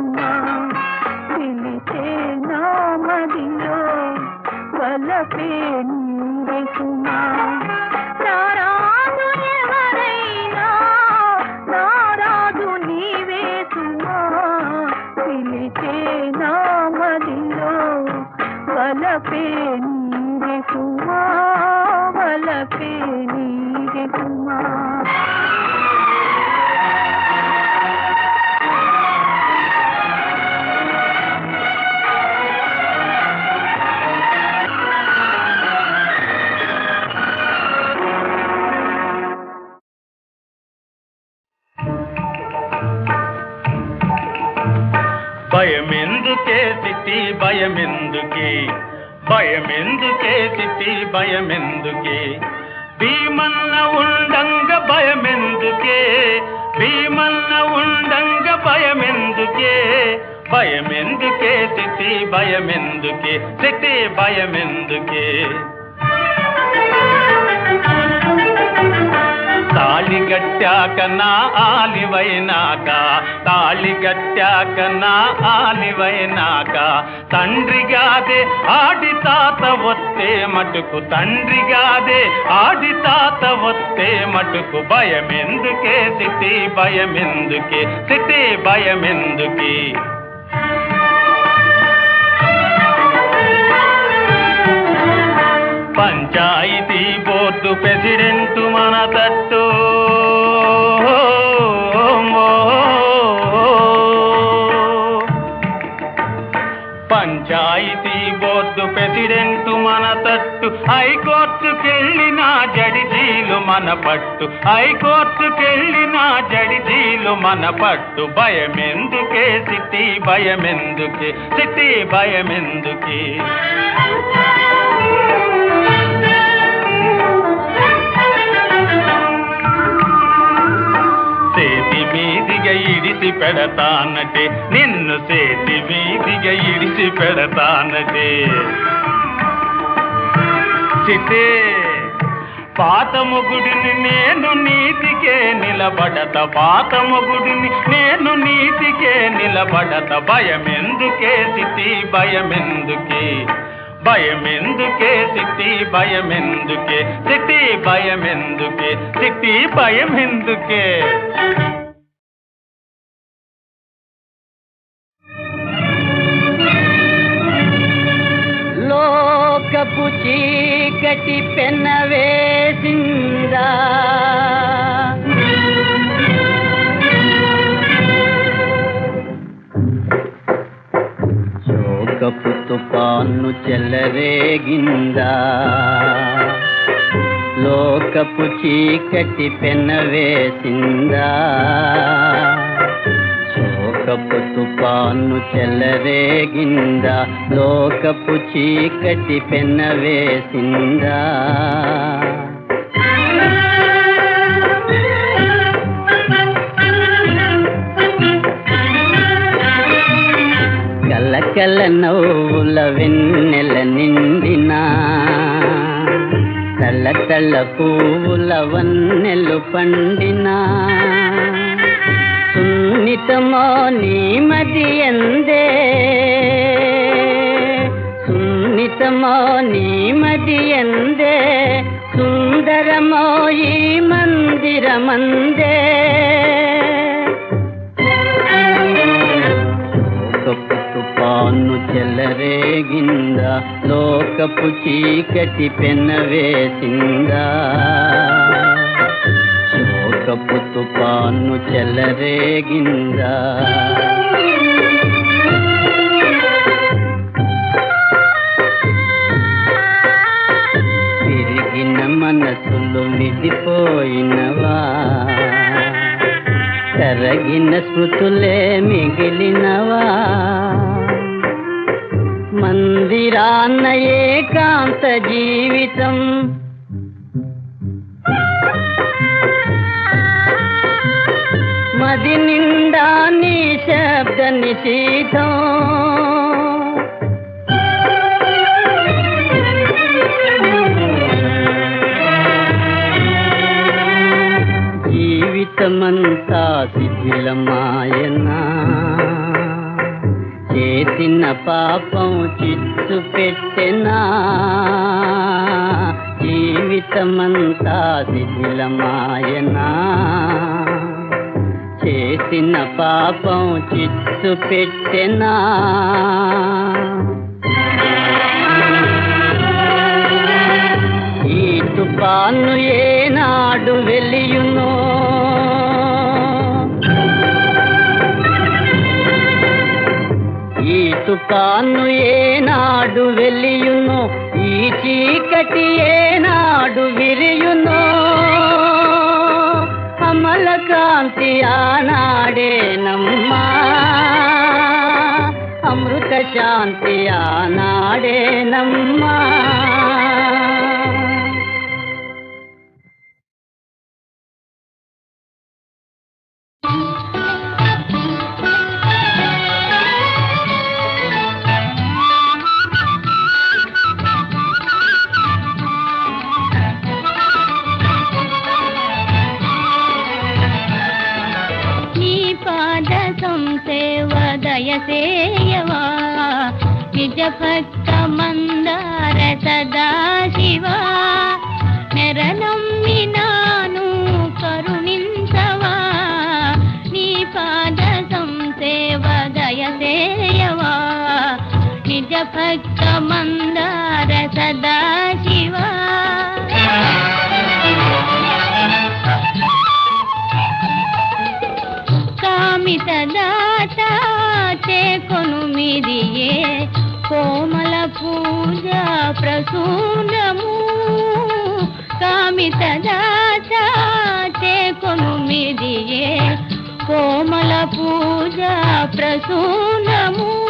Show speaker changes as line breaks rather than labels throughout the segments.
నీరిసుమా పిలిచే నా మదిలో వలపే నీరిసుమా
సిట్టి భయమెందుకే? భయమెందుకే సిట్టి భయమెందుకే? భీమన్న ఉండంగ భయమెందుకే? భీమన్న ఉండంగ భయమెందుకే? భయమెందుకే సిట్టి భయమెందుకే? సిట్టి భయమెందుకే? గట్టాక నా ఆలివైనాక? తాళి గట్టాక నా ఆలివైనాక? తండ్రిగాదే ఆడి తాత వస్తే మటుకు తండ్రిగాదే ఆడి తాత వస్తే మటుకు. భయమెందుకే సిట్టి భయమెందుకే సిట్టి భయమెందుకే? పంచాయతీ బోర్డు ప్రెసిడెంట్ మన తట్టు హైకోర్టుకెళ్ళిన జడిజీలు మన పట్టు. హైకోర్టుకెళ్ళిన జడిజీలు మన పట్టు. భయమెందుకే సిట్టి భయమెందుకే సిట్టి భయమెందుకే? సేతి ఇడిసి పెడతానటే నిన్ను సేతి వీధిగా ఇడిసి పెడతానటే. సిటే పాత మొగుడిని నేను నీతికే నిలబడత పాత మొగుడిని నేను నీతికే నిలబడత. భయమెందుకే సిటి భయమెందుకే? భయమెందుకే సిట్టి భయమెందుకే? సిట్టి భయమెందుకే? సిట్టి భయమెందుకే?
చీకటి పెన్న వేసిందా? చోకపు తుఫాను చెల్లరేగిందా లోకపు చీకటి పెన్న వేసిందా? లోకపు తుపాను చెల్లరేగిందా లోకపు చీకటి పెన్నవేసిందా కలకల నవ్వుల వెన్నెల నిండినా? తల్ల తల్ల పువ్వుల వన్నెలు పండినా? సున్నితమో నీ మది ఎందే? సున్నితమో నీ మది ఎందే? సుందరమో ఈ మందిరమందే? లోకపు తుపాను చెలరేగిందా? లోకపు చీకటి పెనవేసిందా? కప్పు తుపాను చెలరేగిందా? తిరిగిన మనసులు మిదిపోయినవా కరగిన స్మృతులే మిగిలినవా? మందిరాన్న ఏకాంత జీవితం మది నిండా నీ శబ్ద నిశీతం జీవితమంతా శిథిలమాయనా. చేసిన పాపం చిత్తు పెట్టెనా. జీవితమంతా శిథిలమాయనా. చేసిన పాపం చిచ్చు పెట్టెనా? ఈ తుపాను ఏనాడు వెలియునో? ఈ తుపాను ఏనాడు వెలియునో? ఈ చీకటి ఏనాడు విరియునో? అమల కాంతి ఆనాడే నమ్మా. అమృత శాంతి ఆనాడే
భక్త మందార సదా శివా నెరనమ్మినాను కరుణించవా. నీ పాద సంసేవ దయసేయవా నిజ భక్త మందార సదా శివా కామిత దాత చేకొను మిదియే కోమల పూజ ప్రసూనము. కామిత దాత చేకొను మిదియే కోమల పూజ ప్రసూనము.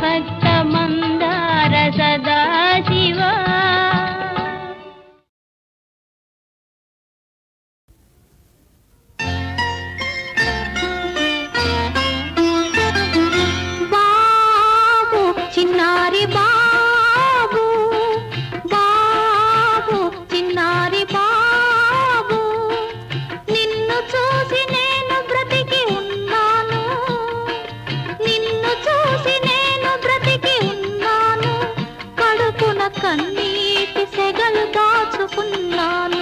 నిజ భక్త మందార
కన్నీటి సెగలు దాచుకున్నాను.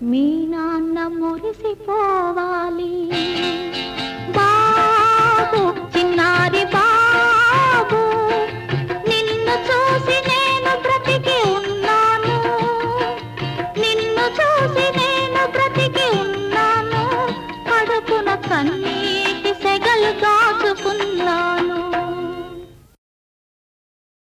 మీ నాన్న మురిసిపో